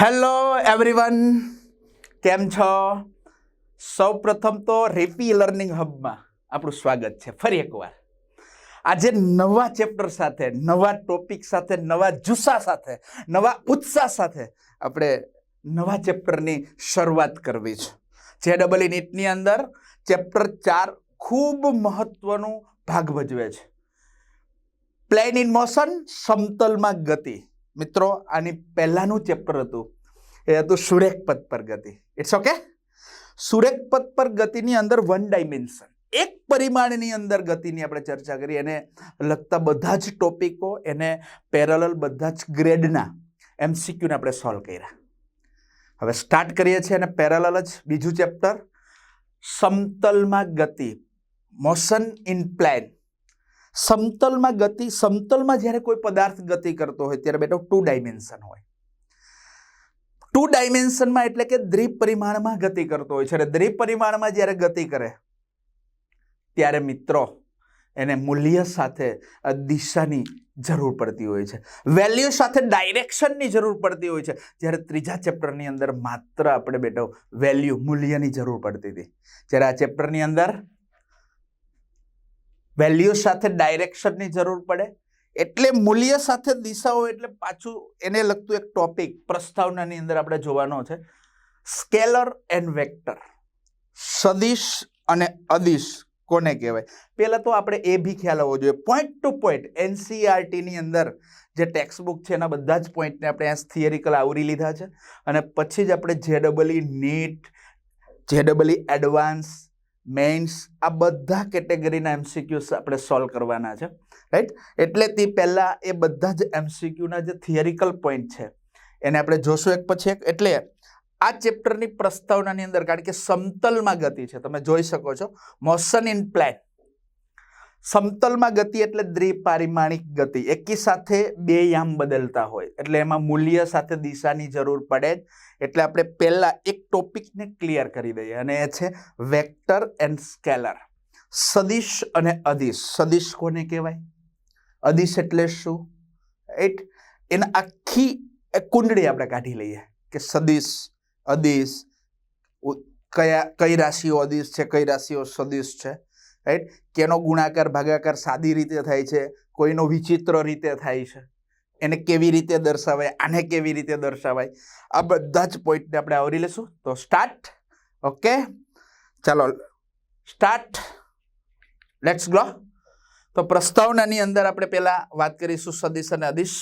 Hello everyone કેમ છો? સૌ પ્રથમ તો રેપી લર્નિંગ હબમાં આપણું સ્વાગત છે. ફરી એકવાર. આજે નવા ચેપ્ટર સાથે, નવા ટોપિક સાથે, નવા જુસ્સા સાથે, નવા ઉત્સાહ સાથે આપણે નવા ચેપ્ટરની શરૂઆત કરવી છે. જે ડબલ નીટની અંદર ચેપ્ટર ચાર ખૂબ મહત્વનું ભાગ ભજવે છે. પ્લેન ઇન મોશન સમતલમાં ગતિ. મિત્રો, આની પહેલાંનું ચેપ્ટર હતું. એ હતું સુરેખ પદ પર ગતિ. ઇટ્સ ઓકે સુરેખ પદ પર ગતિની અંદર વન ડાયમેન્શન એક પરિમાણની અંદર ગતિની આપણે ચર્ચા કરી. એને લગતા બધા જ ટોપિકો, એને પેરેલલ બધા જ ગ્રેડના એમસીક્યુને આપણે સોલ્વ કર્યા. હવે સ્ટાર્ટ કરીએ છીએ અને પેરેલલ જ. બીજું ચેપ્ટર સમતલમાં ગતિ. મોશન ઇન પ્લેન સમતલમાં ગતિ, સમતલમાં જ્યારે કોઈ પદાર્થ ગતિ કરતો હોય, ત્યારે બેટો ટુ ડાયમેન્શન હોય. ટુ ડાયમેન્શનમાં એટલે કે દ્વિપરિમાણમાં ગતિ કરતો હોય છે. અને દ્વિપરિમાણમાં જ્યારે ગતિ કરે, ત્યારે મિત્રો એને મૂલ્ય સાથે દિશાની જરૂર પડતી હોય છે. વેલ્યુ સાથે ડાયરેક્શનની જરૂર પડતી હોય છે. જ્યારે ત્રીજા ચેપ્ટરની અંદર માત્ર આપણે બેટો વેલ્યુ મૂલ્યની જરૂર પડતી હતી. જ્યારે આ ચેપ્ટરની અંદર વેલ્યુ સાથે ડાયરેક્શનની જરૂર પડે એટલે મૂલ્ય સાથે દિશાઓ એટલે પાછું એને લગતું એક ટોપિક પ્રસ્તાવનાની અંદર આપણે જોવાનો છે. સ્કેલર એન્ડ વેક્ટર સદિશ અને અદિશ કોને કહેવાય? પહેલાં તો આપણે એ બી ખ્યાલ આવવો જોઈએ. પોઈન્ટ ટુ પોઈન્ટ એનસીઆરટીની અંદર જે ટેક્સ્ટ બુક છે એના બધા જ પોઈન્ટને આપણે અહીંયા થિયરિકલ આવરી લીધા છે. અને પછી જ આપણે જે ડબલઈ નીટ જે ડબલઈ એડવાન્સ મેઇન્સ આ બધા કેટેગરીના એમસીક્યુઝ આપણે સોલ્વ કરવાના છે. રાઈટ એટલે તે પહેલાં એ બધા જ એમસીક્યુના જે થિયરિકલ પોઈન્ટ છે, એને આપણે જોશું એક પછી એક. એટલે આ ચેપ્ટરની પ્રસ્તાવનાની અંદર, કારણ કે સમતલમાં ગતિ છે, તમે જોઈ શકો છો મોશન ઇન પ્લેન સમતલમાં ગતિ એટલે દ્વિપારિમાણિક ગતિ. એકી સાથે બે યામ બદલતા હોય. એટલે એમાં મૂલ્ય સાથે દિશાની જરૂર પડે જ. એટલે આપણે પહેલાં એક ટોપિકને ક્લિયર કરી દઈએ, અને એ છે વેક્ટર એન્ડ સ્કેલર સદિશ અને અદિશ. સદિશ કોને કહેવાય? અદિશ એટલે શું? રાઈટ એના આખી કુંડળી આપણે કાઢી લઈએ કે સદિશ, અદિશ કયા, કઈ રાશિઓ અદિશ છે, કઈ રાશિઓ સદિશ છે? રાઈટ કેનો ગુણાકાર, ભાગાકાર સાદી રીતે થાય છે, કોઈનો વિચિત્ર રીતે થાય છે. એને કેવી રીતે દર્શાવાય, આને કેવી રીતે દર્શાવાય? આ બધા જ પોઈન્ટને આપણે આવરી લઈશું. તો સ્ટાર્ટ ઓકે ચાલો સ્ટાર્ટ લેટ્સ ગો તો પ્રસ્તાવનાની અંદર આપણે પહેલાં વાત કરીશું સદિશ અને અદિશ.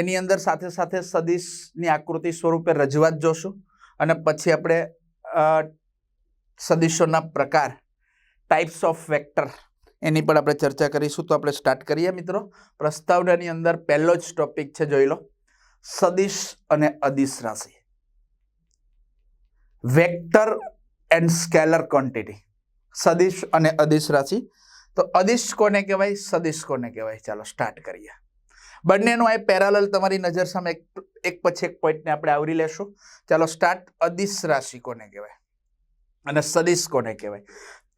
એની અંદર સાથે સાથે સદિશની આકૃતિ સ્વરૂપે રજૂઆત જોશું અને પછી આપણે સદિશોના પ્રકાર ટાઈપ્સ ઓફ વેક્ટર એની પણ આપણે ચર્ચા કરીશું. તો આપણે સ્ટાર્ટ કરીએ મિત્રો. પ્રસ્તાવનાની અંદર પહેલો જ ટોપિક છે, જોઈ લો. સદિશ અને અદિશ રાશિ. વેક્ટર એન્ડ સ્કેલર ક્વોન્ટિટી સદિશ અને અદિશ રાશિ તો અદિશ કોને કહેવાય? સદિશ કોને કહેવાય? ચાલો સ્ટાર્ટ કરીએ. બંનેનું આ પેરાલલ તમારી નજર સામે એક એક પછી એક પોઈન્ટને આપણે આવરી લેશું. ચાલો સ્ટાર્ટ અદિશ રાશિ કોને કહેવાય? અને સદિશ કોને કહેવાય?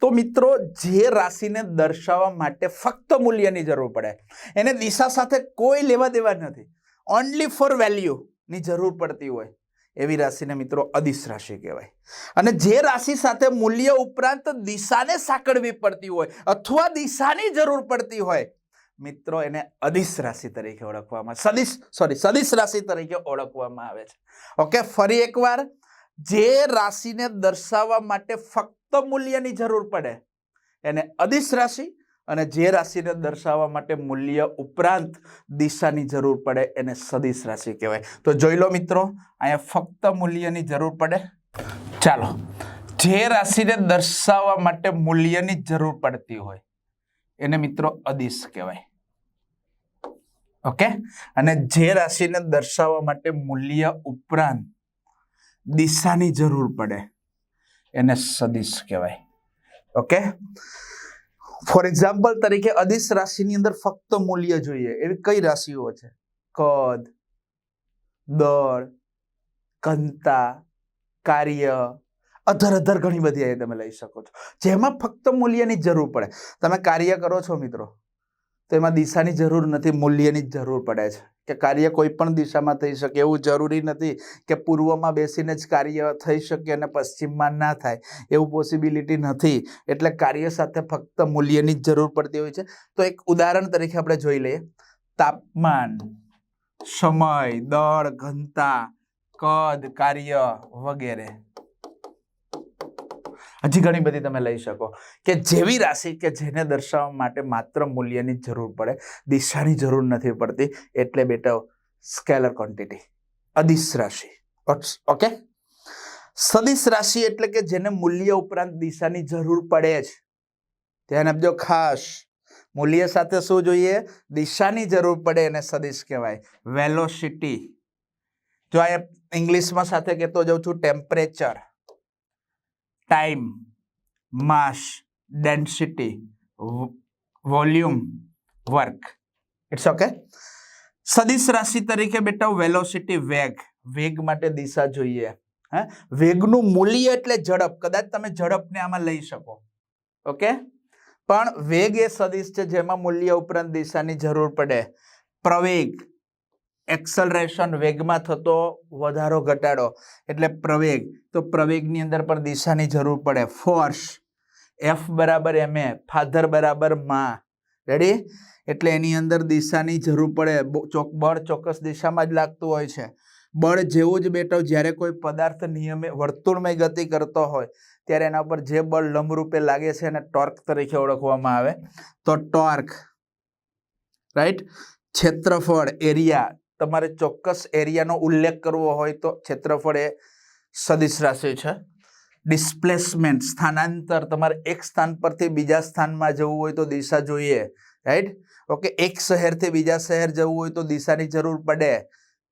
તો મિત્રો, જે રાશિને દર્શાવવા માટે ફક્ત મૂલ્યની જરૂર પડે. એને દિશા સાથે કોઈ લેવા દેવા નથી. ઓનલી ફોર વેલ્યુની જરૂર પડતી હોય. એવી રાશિને મિત્રો અદિશ રાશિ કહેવાય. અને જે રાશિ સાથે મૂલ્ય ઉપરાંત દિશાને સાંકળવી પડતી હોય અથવા દિશાની જરૂર પડતી હોય, મિત્રો એને અદિશ રાશિ તરીકે ઓળખવામાં સદિશ સોરી સદિશ રાશિ તરીકે ઓળખવામાં આવે છે. ઓકે, ફરી એકવાર, જે રાશિને દર્શાવવા માટે ફક્ત મૂલ્યની જરૂર પડે, એને અદિશ રાશિ અને જે રાશિને દર્શાવવા માટે મૂલ્ય ઉપરાંત દિશાની જરૂર પડે એને સદિશ રાશિ કહેવાય. તો જોઈ લો મિત્રો, અહીંયા ફક્ત મૂલ્યની જરૂર પડે. ચાલો, જે રાશિને દર્શાવવા માટે મૂલ્યની જરૂર પડતી હોય, એને મિત્રો અદિશ કહેવાય. ઓકે? અને જે રાશિને દર્શાવવા માટે મૂલ્ય ઉપરાંત દિશાની જરૂર પડે, એને સદિશ કહેવાય. ઓકે? ફોર એક્ઝામ્પલ તરીકે અદિશ રાશિની અંદર ફક્ત મૂલ્ય જોઈએ. એવી કઈ રાશિઓ છે? કદ, દળ, ઘનતા, કાર્ય, અધર અધર ઘણી બધી અહીં તમે લઈ શકો છો. જેમાં ફક્ત મૂલ્યની જરૂર પડે. તમે કાર્ય કરો છો મિત્રો, તો એમાં દિશાની જરૂર નથી, મૂલ્યની જ જરૂર પડે છે. કે કાર્ય કોઈ પણ દિશામાં થઈ શકે, એવું જરૂરી નથી કે પૂર્વમાં બેસીને જ કાર્ય થઈ શકે અને પશ્ચિમમાં ના થાય. એવું પોસિબિલિટી નથી. એટલે કાર્ય સાથે ફક્ત મૂલ્યની જ જરૂર પડતી હોય છે. તો એક ઉદાહરણ તરીકે આપણે જોઈ લઈએ. તાપમાન, સમય, દળ, ઘનતા, કદ, કાર્ય વગેરે. હજી ઘણી બધી તમે લઈ શકો. કે જેવી રાશિ કે જેને દર્શાવવા માટે માત્ર મૂલ્યની જરૂર પડે, દિશાની જરૂર નથી પડતી, એટલે બેટા સ્કેલર ક્વોન્ટિટી, અદિશ રાશિ. ઓકે સદિશ રાશિ એટલે કે જેને મૂલ્ય ઉપરાંત દિશાની જરૂર પડે જ. ધ્યાન આપજો, ખાસ. મૂલ્ય સાથે શું જોઈએ? દિશાની જરૂર પડે એને સદિશ કહેવાય. વેલોસિટી જો આ ઇંગ્લિશમાં સાથે કહેતો જાઉં છું temperature time mass density volume work it's okay સદિશ રાશિ તરીકે બેટા વેલોસિટી વેગ. વેગ માટે દિશા જોઈએ. હે? વેગનું મૂલ્ય એટલે ઝડપ. કદાચ તમે ઝડપને આમાં લઈ શકો. ઓકે? પણ વેગ એ સદિશ છે જેમાં મૂલ્ય ઉપરાંત દિશાની જરૂર પડે. પ્રવેગ. એક્સલરેશન વેગમાં થતો વધારો ઘટાડો, એટલે પ્રવેગ. તો પ્રવેગની અંદર પણ દિશાની જરૂર પડે. ફોર્સ. એફ બરાબર એમ એ. ફાધર બરાબરમાં. રેડી એટલે એની અંદર દિશાની જરૂર પડે. ચોક, બળ ચોક્કસ દિશામાં જ લાગતું હોય છે. બળ જેવું જ બેટો, જ્યારે કોઈ પદાર્થ નિયમે, વર્તુળમય ગતિ કરતો હોય, ત્યારે એના પર જે બળ લંબરૂપે લાગે છે એને ટોર્ક તરીકે ઓળખવામાં આવે. તો ટોર્ક. રાઈટ? ક્ષેત્રફળ એરિયા. તમારે ચોક્કસ એરિયાનો ઉલ્લેખ કરવો હોય તો ક્ષેત્રફળ એ સદિશ રાશિ છે. ડિસ્પ્લેસમેન્ટ, સ્થાનાંતર, તમારે એક સ્થાન પરથી બીજા સ્થાનમાં જવું હોય તો દિશા જોઈએ, રાઈટ? ઓકે, એક શહેરથી બીજા શહેર જવું હોય તો દિશાની જરૂર પડે,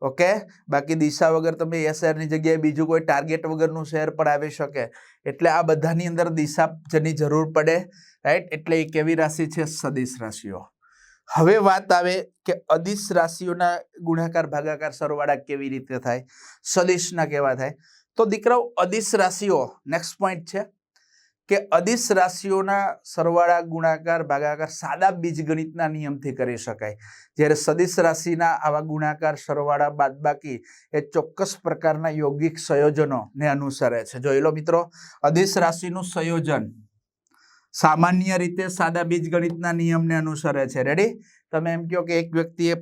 ઓકે? બાકી દિશા વગર તમે એ શહેરની જગ્યાએ બીજું કોઈ ટાર્ગેટ વગરનું શહેર પણ આવી શકે. એટલે આ બધાની અંદર દિશા જેની જરૂર પડે, રાઈટ? એટલે એ કેવી રાશિ છે? સદિશ રાશિઓ. હવે વાત આવે કે અદિશ રાશિઓના ગુણાકાર, ભાગાકાર સરવાળા કેવી રીતે થાય? સદિશના કેવા થાય? તો દીકરાઓ, અદિશ રાશિઓ નેક્સ્ટ પોઈન્ટ છે કે અદિશ રાશિઓના સરવાળા, ગુણાકાર, ભાગાકાર સાદા બીજગણિતના નિયમથી કરી શકાય. જ્યારે સદિશ રાશિના આવા ગુણાકાર, સરવાળા, બાદબાકી એ ચોક્કસ પ્રકારના યોગિક સંયોજનોને અનુસરે છે. જોઈ લો મિત્રો, અદિશ રાશિનું સંયોજન સામાન્ય રીતે સાદા બીજગણિતના નિયમને અનુસરે છે. રેડી તમે એમ કહો કે એક વ્યક્તિએ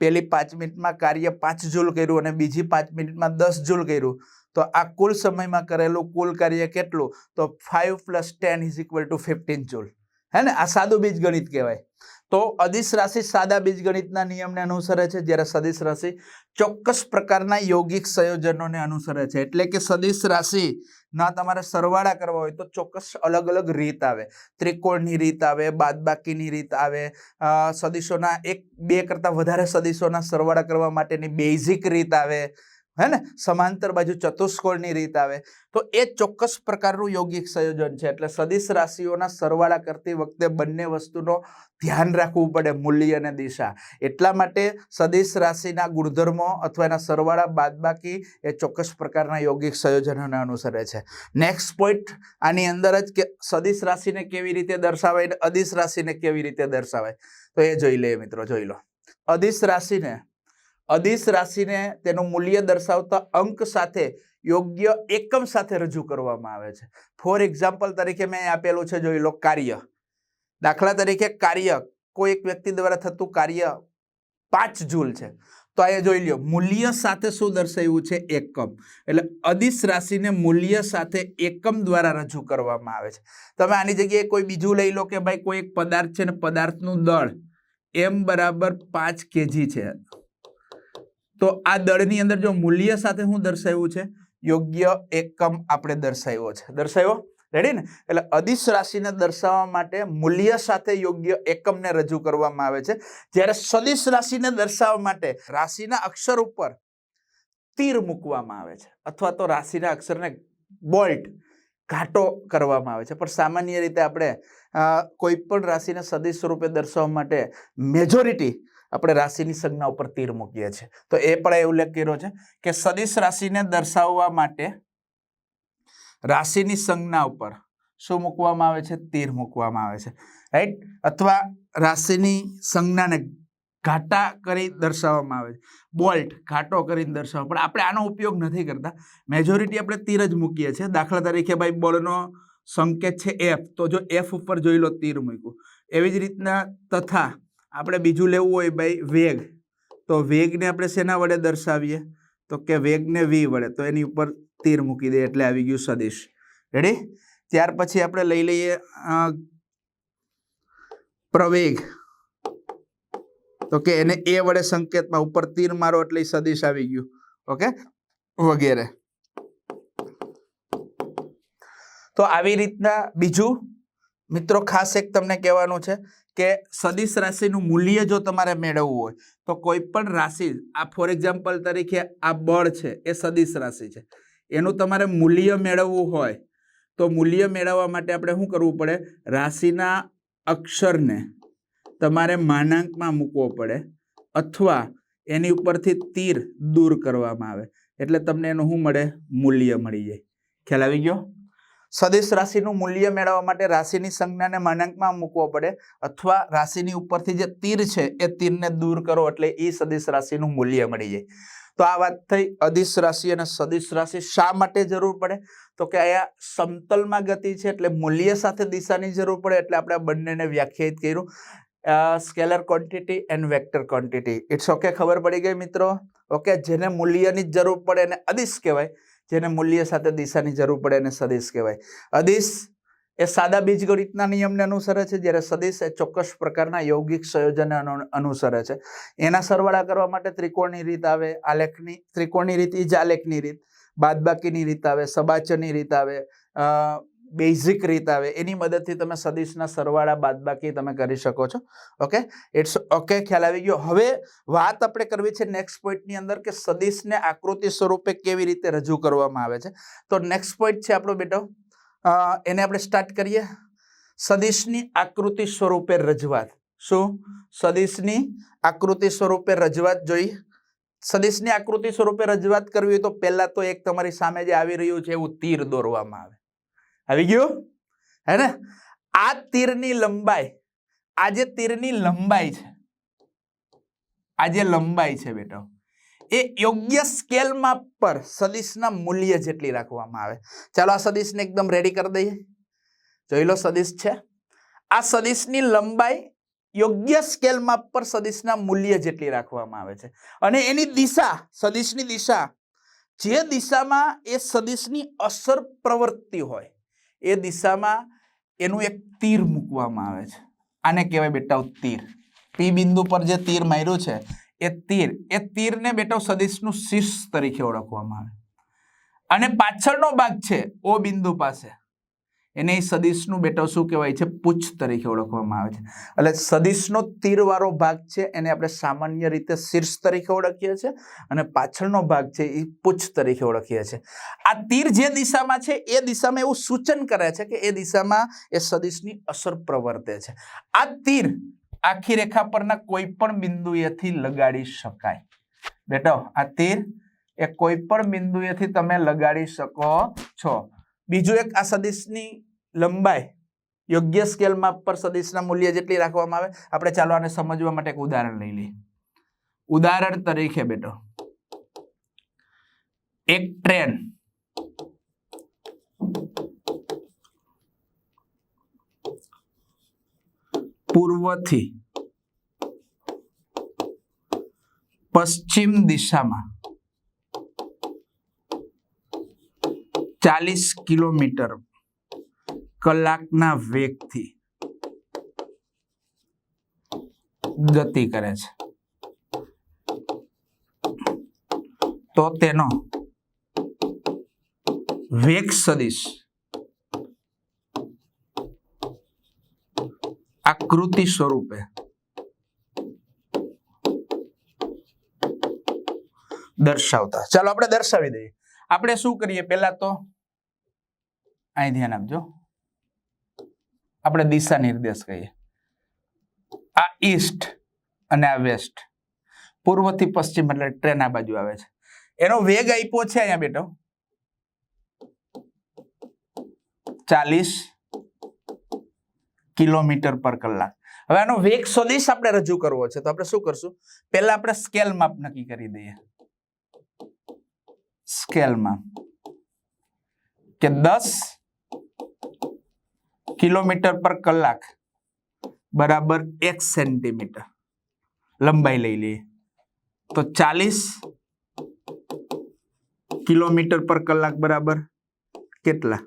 પેલી પાંચ મિનિટમાં કાર્ય પાંચ જૂલ કર્યું અને બીજી પાંચ મિનિટમાં દસ જૂલ કર્યું. તો આ કુલ સમયમાં કરેલું કુલ કાર્ય કેટલું? તો five plus ten is equal to fifteen joule. હે ને? આ સાદું બીજગણિત કહેવાય. તો અદિશ રાશિ સાદા બીજગણિતના નિયમને અનુસરે છે, જ્યારે સદિશ રાશિ ચોક્કસ પ્રકારના યોગિક સંયોજનોને અનુસરે છે. એટલે કે સદિશ રાશિ ના તમારે સરવાળા કરવા હોય તો ચોક્કસ અલગ અલગ રીત આવે. ત્રિકોણની રીત આવે, બાદબાકીની રીત આવે સદિશોના એક બે કરતાં વધારે સદિશોના સરવાળા કરવા માટેની બેઝિક રીત આવે. હે ને સમાંતર બાજુ ચતુષ્કોણની રીત આવે. તો એ ચોક્કસ પ્રકારનું યોગિક સંયોજન છે. એટલે સદિશ રાશિઓના સરવાળા કરતી વખતે બંને વસ્તુનો ધ્યાન રાખવું પડે મૂલ્ય અને દિશા. એટલા માટે સદિશ રાશિના ગુણધર્મો અથવા એના સરવાળા બાદબાકી એ ચોક્કસ પ્રકારના યોગિક સંયોજનોને અનુસરે છે. નેક્સ્ટ પોઈન્ટ આની અંદર જ કે સદિશ રાશિને કેવી રીતે દર્શાવાય અને અદિશ રાશિને કેવી રીતે દર્શાવાય? તો એ જોઈ લઈએ મિત્રો, જોઈ લો. અદિશ રાશિને અદિશ રાશિને તેનું મૂલ્ય દર્શાવતા અંક સાથે યોગ્ય એકમ સાથે રજૂ કરવામાં આવે છે. ફોર એક્ઝામ્પલ તરીકે મેં આપેલું છે, જોઈ લો, કાર્ય. દાખલા તરીકે કાર્ય, કોઈ એક વ્યક્તિ દ્વારા થતું કાર્ય પાંચ જૂલ છે. તો અહીંયા જોઈ લ્યો, મૂલ્ય સાથે શું દર્શાવ્યું છે? એકમ. એટલે અદિશ રાશિને મૂલ્ય સાથે એકમ દ્વારા રજૂ કરવામાં આવે છે. તમે આની જગ્યાએ કોઈ બીજું લઈ લો કે ભાઈ કોઈ એક પદાર્થ છે ને પદાર્થનું દળ એમ બરાબર પાંચ કેજી છે. તો આ દળની અંદર જો મૂલ્ય સાથે શું દર્શાવ્યું છે, યોગ્ય એકમ આપણે દર્શાવ્યો છે. દર્શાવ્યો? રેડી ને? એટલે અદિશ રાશિને દર્શાવવા માટે મૂલ્ય સાથે યોગ્ય એકમને રજૂ કરવામાં આવે છે. જ્યારે સદિશ રાશિને દર્શાવવા માટે રાશિના અક્ષર ઉપર તીર મૂકવામાં આવે છે, અથવા તો રાશિના અક્ષરને બોલ્ટ, ઘાટો કરવામાં આવે છે. પણ સામાન્ય રીતે આપણે કોઈ પણ રાશિને સદિશ સ્વરૂપે દર્શાવવા માટે મેજોરિટી આપણે રાશિની સંજ્ઞા ઉપર તીર મૂકીએ છીએ. તો એ પણ એ ઉલ્લેખ કર્યો છે કે સદીશ રાશિને દર્શાવવા માટે રાશિની સંજ્ઞા ઉપર શું મૂકવામાં આવે છે? તીર મૂકવામાં આવે છે. રાઈટ અથવા રાશિની સંજ્ઞાને ઘાટા કરી દર્શાવવામાં આવે છે. બોલ્ટ ઘાટો કરીને દર્શાવવા પણ આપણે આનો ઉપયોગ નથી કરતા. મેજોરિટી આપણે તીર જ મૂકીએ છીએ. દાખલા તરીકે ભાઈ, બોલનો સંકેત છે એફ તો જો એફ ઉપર જોઈ લો, તીર મૂક્યું. એવી જ રીતના તથા આપણે બીજું લેવું હોય ભાઈ, વેગ. તો વેગને આપણે શેના વડે દર્શાવીએ? તો કે વેગને વી વડે. તો એની ઉપર તીર મૂકી દે એટલે આવી ગયું સદિશ. રેડી ત્યાર પછી આપણે લઈ લઈએ પ્રવેગ. તો કે એને એ વડે સંકેતમાં ઉપર તીર મારો એટલે સદિશ આવી ગયું. ઓકે? વગેરે. તો આવી રીતના બીજું મિત્રો, ખાસ એક તમને કહેવાનું છે કે સદિશ રાશિનું મૂલ્ય જો તમારે મેળવવું હોય, તો કોઈ પણ રાશિ, આ ફોર એક્ઝામ્પલ તરીકે આ બળ છે, એ સદીશ રાશિ છે. એનું તમારે મૂલ્ય મેળવવું હોય, તો મૂલ્ય મેળવવા માટે આપણે શું કરવું પડે? રાશિના અક્ષરને તમારે માનાંકમાં મૂકવો પડે અથવા એની ઉપરથી તીર દૂર કરવામાં આવે. એટલે તમને એનું શું મળે? મૂલ્ય મળી જાય. ખ્યાલ આવી ગયો? સદિશ રાશિનું મૂલ્ય મેળવવા માટે રાશિની સંજ્ઞાને માનાંકમાં મૂકવો પડે અથવા રાશિની ઉપરથી જે તીર છે એ તીરને દૂર કરો એટલે એ સદિશ રાશિનું મૂલ્ય મળી જાય. તો આ વાત થઈ, અદિશ રાશિ અને સદિશ રાશિ શા માટે જરૂર પડે? તો કે અહીંયા સમતલમાં ગતિ છે એટલે મૂલ્ય સાથે દિશાની જરૂર પડે એટલે આપણે બંનેને વ્યાખ્યાયિત કર્યું. Scalar quantity and vector quantity. It's okay ખબર પડી ગઈ મિત્રો? ઓકે જેને મૂલ્યની જ જરૂર પડે એને અદિશ કહેવાય. જેને મૂલ્ય સાથે દિશાની જરૂર પડે એને સદિશ કહેવાય. અદિશ એ સાદા બીજગણિતના નિયમને અનુસરે છે, જ્યારે સદિશ એ ચોક્કસ પ્રકારના યૌગિક સંયોજન અનુસરે છે. એના સરવાળા કરવા માટે ત્રિકોણની રીત આવે, આલેખની, ત્રિકોણની રીત ઈ જ આલેખની રીત, બાદબાકીની રીત આવે સબાચની રીત આવે બેઝિક રીત આવે, એની મદદથી તમે સદિશના સરવાળા બાદબાકી તમે કરી શકો છો. ઓકે ઇટ્સ ઓકે ખ્યાલ આવી ગયો. હવે વાત આપણે કરવી છે નેક્સ્ટ પોઈન્ટની અંદર કે સદિશને આકૃતિ સ્વરૂપે કેવી રીતે રજૂ કરવામાં આવે છે. તો નેક્સ્ટ પોઈન્ટ છે આપણો બેટો. એને આપણે સ્ટાર્ટ કરીએ. સદિશની આકૃતિ સ્વરૂપે રજૂઆત. શું? સદિશની આકૃતિ સ્વરૂપે રજૂઆત જોઈ. સદિશની આકૃતિ સ્વરૂપે રજૂઆત કરવી હોય તો પહેલાં તો એક તમારી સામે જે આવી રહ્યું છે, એવું તીર દોરવામાં આવે. આવી ગયું? હે ને આ તીરની લંબાઈ, આ જે તીરની લંબાઈ છે, આ જે લંબાઈ છે બેટો, એ યોગ્ય સ્કેલ માપ પર સદિશના મૂલ્ય જેટલી રાખવામાં આવે. ચાલો આ સદિશને એકદમ રેડી કરી દઈએ. જોઈ લો સદિશ છે. આ સદિશની લંબાઈ યોગ્ય સ્કેલ માપ પર સદિશના મૂલ્ય જેટલી રાખવામાં આવે છે. અને એની દિશા, સદિશની દિશા, જે દિશામાં એ સદિશની અસર પ્રવૃત્તિ હોય એ દિશામાં એનું એક તીર મૂકવામાં આવે છે. આને કહેવાય બેટા તીર. પી બિંદુ પર જે તીર માર્યું છે, એ તીર, એ તીરને બેટા સદિશનું શીર્ષ તરીકે ઓળખવામાં આવે. અને પાછળનો ભાગ છે, ઓ બિંદુ પાસે. એને એ સદિશનું બેટા શું કહેવાય છે? પૂછ તરીકે ઓળખવામાં આવે છે. એટલે સદિશનો તીરવાળો ભાગ છે, એને આપણે સામાન્ય રીતે શીર્ષ તરીકે ઓળખીએ છીએ અને પાછળનો ભાગ છે એ પૂછ તરીકે ઓળખીએ છીએ. આ તીર જે દિશામાં છે, એ દિશામાં એવું સૂચન કરે છે કે એ દિશામાં એ સદિશની અસર પ્રવર્તે છે. આ તીર આખી રેખા પરના કોઈ પણ બિંદુએથી લગાડી શકાય. બેટો, આ તીર એ કોઈ પણ બિંદુએથી તમે લગાડી શકો છો. બીજું એક આ સદિશની લંબાઈ યોગ્ય સ્કેલમાં પર સદિશના મૂલ્ય જેટલી રાખવામાં આવે, આપણે ચાલો આને સમજવા માટે એક ઉદાહરણ લઈ લઈએ. ઉદાહરણ તરીકે બેટો, એક ટ્રેન પૂર્વથી પશ્ચિમ દિશામાં ચાલીસ કિલોમીટર કલાકના વેગથી ગતિ કરે છે. તો તેનો વેગ સદિશ. આકૃતિ સ્વરૂપે. દર્શાવતા. ચાલો આપણે દર્શાવી દઈએ. આપણે શું કરીએ? પહેલા તો અહીં ધ્યાન આપજો. આપણે દિશા નિર્દેશ કહીએ. આ ઈસ્ટ અને આ વેસ્ટ. પૂર્વથી પશ્ચિમ એટલે ટ્રેન આ બાજુ આવે છે. એનો વેગ આપ્યો છે અહીંયા બેટો. ચાલીસ કિલોમીટર પર કલાક. હવે આનો વેગ સદિશ આપણે રજૂ કરવો છે. તો આપણે શું કરશું? પહેલા આપણે સ્કેલ માપ નક્કી કરી દઈએ. સ્કેલ માપ. કે દસ કિલોમીટર પર કલાક બરાબર એક સેન્ટીમીટર લંબાઈ લઈ લઈએ. તો ચાલીસ કિલોમીટર પર કલાક બરાબર કેટલા?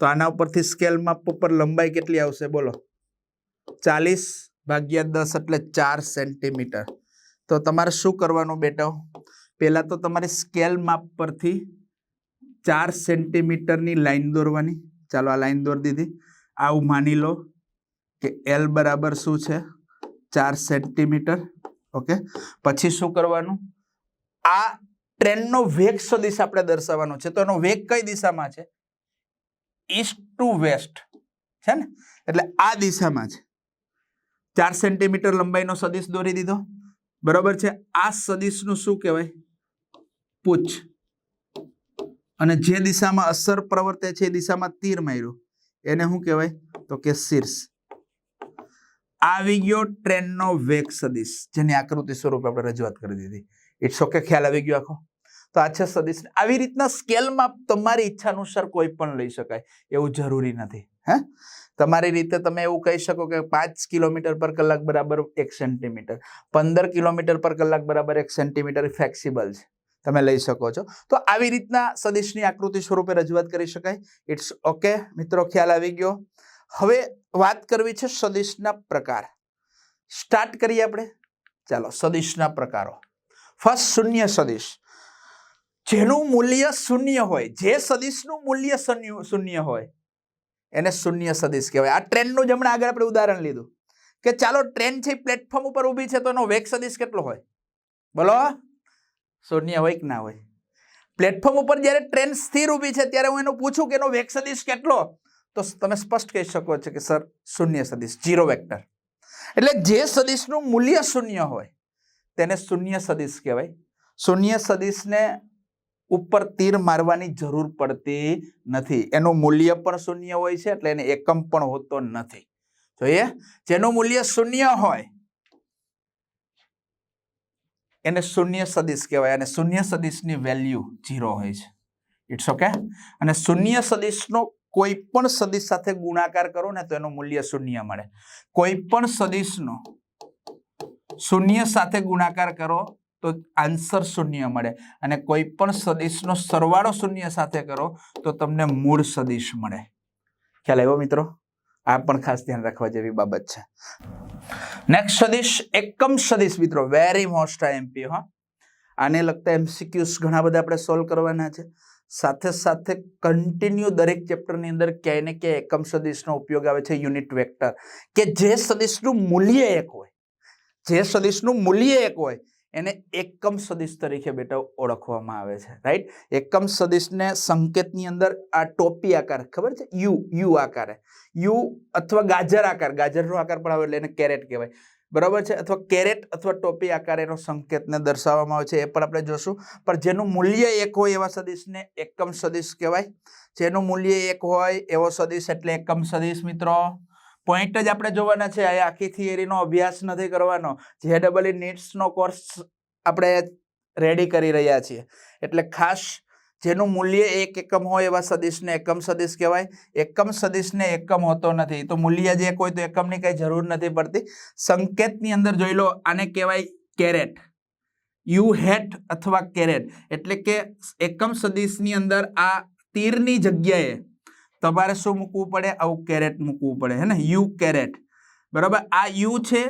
તો આના ઉપરથી સ્કેલ માપ ઉપર લંબાઈ કેટલી આવશે બોલો? ચાલીસ ભાગ્યા દસ એટલે ચાર સેન્ટીમીટર. તો તમારે શું કરવાનું બેટા? પહેલાં તો તમારે સ્કેલ માપ પરથી ચાર સેન્ટીમીટરની લાઈન દોરવાની. ચાલો આ લાઈન દોરી દીધી. આવું માની લો કે એલ બરાબર શું છે? ચાર સેન્ટીમીટર. ઓકે? પછી શું કરવાનું? આ ટ્રેનનો વેગ સદિશ આપણે દર્શાવવાનો છે? તો એનો વેગ કઈ દિશામાં છે? ઈસ્ટ ટુ વેસ્ટ છે ને? એટલે આ દિશામાં છે. ચાર સેન્ટીમીટર લંબાઈનો સદિશ દોરી દીધો. બરોબર છે? આ સદિશનું શું કહેવાય? પૂછ અને જે દિશામાં અસર પ્રવર્તે છે, એ દિશામાં તીર માર્યું. એને શું કહેવાય? તો કે શીર્ષ. આવી ગયો ટ્રેનનો વેગ સદિશ, જેની આકૃતિ સ્વરૂપે આપણે રજૂઆત કરી દીધી. ઇટ્સ ઓકે ખ્યાલ આવી ગયો આખો? તો આ છે સદિશ. આવી રીતના સ્કેલમાં તમારી ઈચ્છા અનુસાર કોઈ પણ લઈ શકાય. એવું જરૂરી નથી. હે? તમારી રીતે તમે એવું કહી શકો કે પાંચ કિલોમીટર પર કલાક બરાબર એક સેન્ટીમીટર. પંદર કિલોમીટર પર કલાક બરાબર એક સેન્ટીમીટર ફ્લેક્સિબલ છે. તમે લઈ શકો છો. તો આવી રીતના સદિશની આકૃતિ સ્વરૂપે રજૂઆત કરી શકાય. ઇટ્સ ઓકે મિત્રો, ખ્યાલ આવી ગયો. હવે વાત કરવી છે સદિશના પ્રકાર. સ્ટાર્ટ કરીએ આપણે. ચાલો, સદિશના પ્રકારો. ફર્સ્ટ શૂન્ય સદિશ. જેનું મૂલ્ય શૂન્ય હોય, જે સદિશનું મૂલ્ય શૂન્ય હોય, એને શૂન્ય સદિશ કહેવાય. આ ટ્રેનનું જ આગળ આપણે ઉદાહરણ લીધું. કે ચાલો, ટ્રેન છે પ્લેટફોર્મ ઉપર ઊભી છે, તો એનો વેગ સદિશ કેટલો હોય? બોલો. શૂન્ય હોય કે ના હોય? પ્લેટફોર્મ ઉપર જ્યારે ટ્રેન સ્થિર ઊભી છે, ત્યારે હું એનું પૂછું કે એનો વેગ સદીશ કેટલો? તો તમે સ્પષ્ટ કહી શકો છો કે, સર, શૂન્ય સદિશ જીરો વેક્ટર. એટલે જે સદીશનું મૂલ્ય શૂન્ય હોય, તેને શૂન્ય સદિશ કહેવાય. શૂન્ય સદીશને ઉપર તીર મારવાની જરૂર પડતી નથી. એનું મૂલ્ય પણ શૂન્ય હોય છે, એટલે એને એકમ પણ હોતો નથી. જોઈએ, જેનું મૂલ્ય શૂન્ય હોય એને શૂન્ય સદિશ કહેવાય અને શૂન્ય સદિશની વેલ્યુ ઝીરો હોય છે. ઇટ્સ ઓકે અને શૂન્ય સદિશનો કોઈ પણ સદિશ સાથે ગુણાકાર કરો ને તો એનું મૂલ્ય શૂન્ય મળે. કોઈ પણ સદિશનો શૂન્ય સાથે ગુણાકાર કરો તો આન્સર શૂન્ય મળે. અને કોઈ પણ સદિશનો સરવાળો શૂન્ય સાથે કરો તો તમને મૂળ સદિશ મળે. ખ્યાલ આવ્યો મિત્રો? આ પણ ખાસ ધ્યાન રાખવા જેવી બાબત છે. નેક્સ્ટ સદીશ, એકમ સદીશ મિત્રો વેરી મોસ્ટ આઈએમપી હા. આને લગતા એમસીક્યુસ ઘણા બધા આપણે સોલ્વ કરવાના છે. સાથે સાથે કન્ટિન્યુ દરેક ચેપ્ટરની અંદર ક્યાંય ને ક્યાંય એકમ સદિશનો ઉપયોગ આવે છે યુનિટ વેક્ટર કે જે સદિશનું મૂલ્ય એક હોય, જે સદિશનું મૂલ્ય એક હોય એને એકમ સદિશ તરીકે બેટા ઓળખવામાં આવે છે રાઈટ એકમ સદિશને સંકેતની અંદર આ ટોપી આકાર, ખબર છે? You you આકારે. યુ અથવા ગાજર આકાર, ગાજરનો આકાર પણ આવે એટલે એને કેરેટ કહેવાય. બરાબર છે? અથવા કેરેટ અથવા ટોપી આકાર એનો સંકેતને દર્શાવવામાં આવે છે, એ પણ આપણે જોશું. પણ જેનું મૂલ્ય એક હોય એવા સદિશને એકમ સદિશ કહેવાય. જેનું મૂલ્ય એક હોય એવો સદિશ એટલે એકમ સદિશ, મિત્રો. પોઈન્ટ જ આપણે જોવાના છે. આ આખી થિયરીનો અભ્યાસ નથી કરવાનો. જે ડબલ નીટ્સનો કોર્સ આપણે રેડી કરી રહ્યા છીએ. એટલે ખાસ જેનું મૂલ્ય એક એકમ હોય એવા સદિશને એકમ સદિશ કહેવાય. એકમ સદિશને એકમ હોતો નથી. તો મૂલ્ય જે કોઈ તો એકમની કંઈ જરૂર નથી પડતી. સંકેતની અંદર જોઈ લો, આને કહેવાય કેરેટ યુ હેટ અથવા કેરેટ એટલે કે એકમ સદિશની અંદર આ તીરની જગ્યાએ તમારે શું મૂકવું પડે? આવું કેરેટ મૂકવું પડે, હે ને? U caret. બરાબર? આ યુ છે,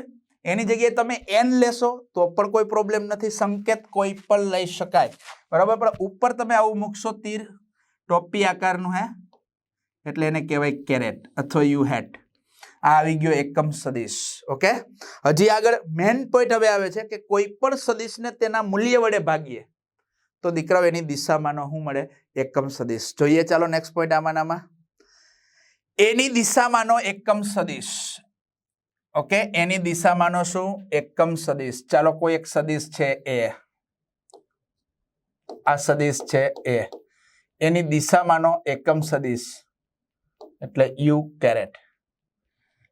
એની જગ્યાએ તમે એન લેશો તો પણ કોઈ પ્રોબ્લેમ નથી, સંકેત કોઈ પણ લઈ શકાય. બરાબર? પણ ઉપર તમે આવું મૂકશો તીર, ટોપી આકારનું, હે? એટલે એને કહેવાય કેરેટ અથવા યુ હેટ. આ આવી ગયો એકમ સદિશ, ઓકે? હજી આગળ મેન પોઈન્ટ હવે આવે છે કે કોઈ પણ સદિશને તેના મૂલ્ય વડે ભાગીએ. તો દીકરાઓ, એની દિશામાંનો શું મળે એકમ સદિશ. જોઈએ, ચાલો નેક્સ્ટ પોઈન્ટ આમાં આમાં એની દિશામાંનો એકમ સદિશ. ઓકે એની દિશામાંનો શું? એકમ સદિશ. ચાલો કોઈ એક સદિશ છે એ. આ સદિશ છે એ. એની દિશામાંનો એકમ સદિશ. એટલે યુ કેરેટ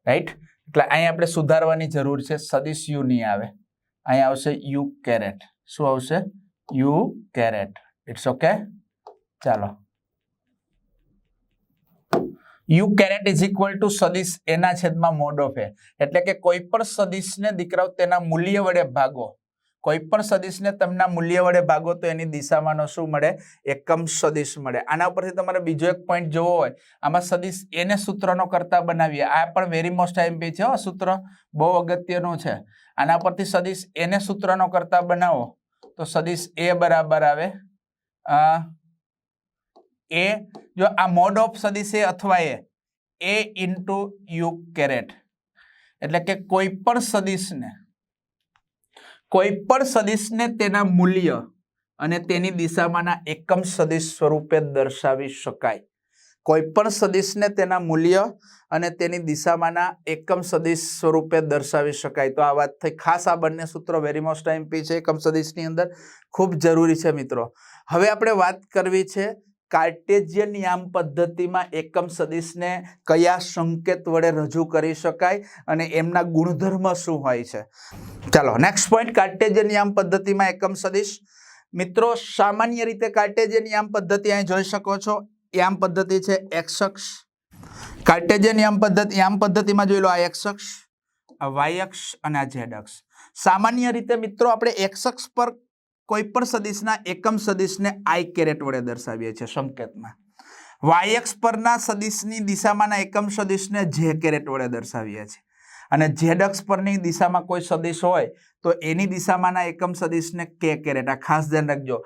રાઈટ એટલે અહીં આપણે સુધારવાની જરૂર છે. સદિશ યુ નહીં આવે. અહીં આવશે યુ કેરેટ શું આવશે? યુ કેરેટ ઇટ્સ ઓકે ચાલો. U caret is equal to સદિશ એના છેદમાં મોડ ઓફ એ એટલે કે કોઈ પણ સદિશને દીકરાઓ તેના મૂલ્ય વડે ભાગો. કોઈ પણ સદિશને તેમના મૂલ્ય વડે ભાગો તો એની દિશામાંનો શું મળે? એકમ સદિશ મળે. આના પરથી તમારે બીજો એક પોઈન્ટ જોવો હોય. આમાં સદિશ એને સૂત્રનો કરતા બનાવીએ. આ પણ વેરી મોસ્ટ આઈમ્પી છે આ સૂત્ર. બહુ અગત્યનું છે. આના પરથી સદિશ એને સૂત્રનો કરતા બનાવો. તો સદિશ એ બરાબર આવે. એ જો આ મોડ ઓફ સદી છે અથવા એ એ ઇન્ટુ યુ કેરેટ એટલે કે કોઈ પણ સદિશને, કોઈ પણ સદિશને તેના મૂલ્ય અને તેની દિશામાંના એકમ સદિશ સ્વરૂપે દર્શાવી શકાય. કોઈ પણ સદિશને તેના મૂલ્ય અને તેની દિશામાંના એકમ સદિશ સ્વરૂપે દર્શાવી શકાય. તો આ વાત થઈ. ખાસ આ બંને સૂત્રો વેરી મોસ્ટ ટાઈમ છે એકમ સદિશની અંદર. ખૂબ જરૂરી છે મિત્રો. હવે આપણે વાત કરવી છે કાર્ટેજિયન યામ પદ્ધતિમાં એકમ સદિશને કયા સંકેત વડે રજૂ કરી શકાય અને એમના ગુણધર્મ શું હોય છે? ચાલો નેક્સ્ટ પોઈન્ટ કાર્ટેજિયન યામ પદ્ધતિમાં એકમ સદિશ. મિત્રો, સામાન્ય રીતે કાર્ટેજિયન યામ પદ્ધતિ અહીં જોઈ શકો છો. યામ પદ્ધતિ છે એક્સ અક્ષ. કાર્ટેજિયન યામ પદ્ધતિ, યામ પદ્ધતિમાં જોઈ લો આ એક્સ અક્ષ, આ વાય અક્ષ અને આ ઝેડ અક્ષ. સામાન્ય રીતે મિત્રો, આપણે એક્સ અક્ષ પર કોઈ પણ સદિશના એકમ સદિશને આઈ કેરેટ વડે દર્શાવીએ છીએ સંકેતમાં. વાય અક્ષ પરના સદિશની દિશામાંના એકમ સદિશને જે કેરેટ વડે દર્શાવીએ છીએ. અને અક્ષ પરની દિશામાં કોઈ સદિશ હોય તો એની દિશામાંના એકમ સદિશને કે કેરેટ આ ખાસ ધ્યાન રાખજો.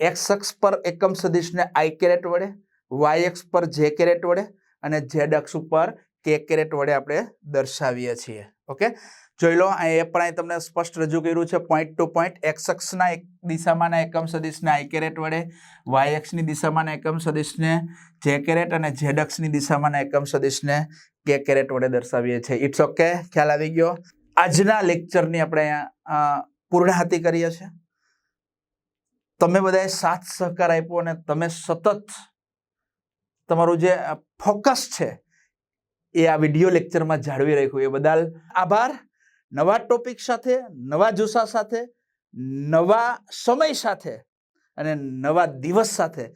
એક્સ અક્ષ પર એકમ સદિશને આઈ કેરેટ વડે વાય અક્ષ પર જે કેરેટ વડે અને ઝેડ ઉપર કે કેરેટ વડે આપણે દર્શાવીએ છીએ. ઓકે જોઈ લો એ પણ અહીં તમને સ્પષ્ટ રજૂ કર્યું છે પોઈન્ટ ટુ પોઈન્ટ એક્સ અક્ષના એક દિશામાંના એકમ સદિશને આઈ કેરેટ વડે વાય અક્ષની દિશામાંના એકમ સદિશને જે કેરેટ અને ઝેડ અક્ષની દિશામાંના એકમ સદિશને કે કેરેટ વડે દર્શાવીએ છીએ. ઇટ્સ ઓકે ખ્યાલ આવી ગયો? આજના લેક્ચરની આપણે પૂર્ણાહતિ કરીએ છીએ. તમે બધાએ સાથ સહકાર આપ્યો અને તમે સતત તમારું જે ફોકસ છે, એ આ વીડિયો લેક્ચરમાં જાળવી રાખ્યું. એ બદલ આભાર. નવા ટોપિક સાથે, નવા જુસ્સા સાથે, નવા સમય સાથે અને નવા દિવસ સાથે.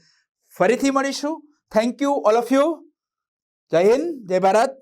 ફરીથી મળીશું. Thank you all of you Jai Hind, Jai Bharat.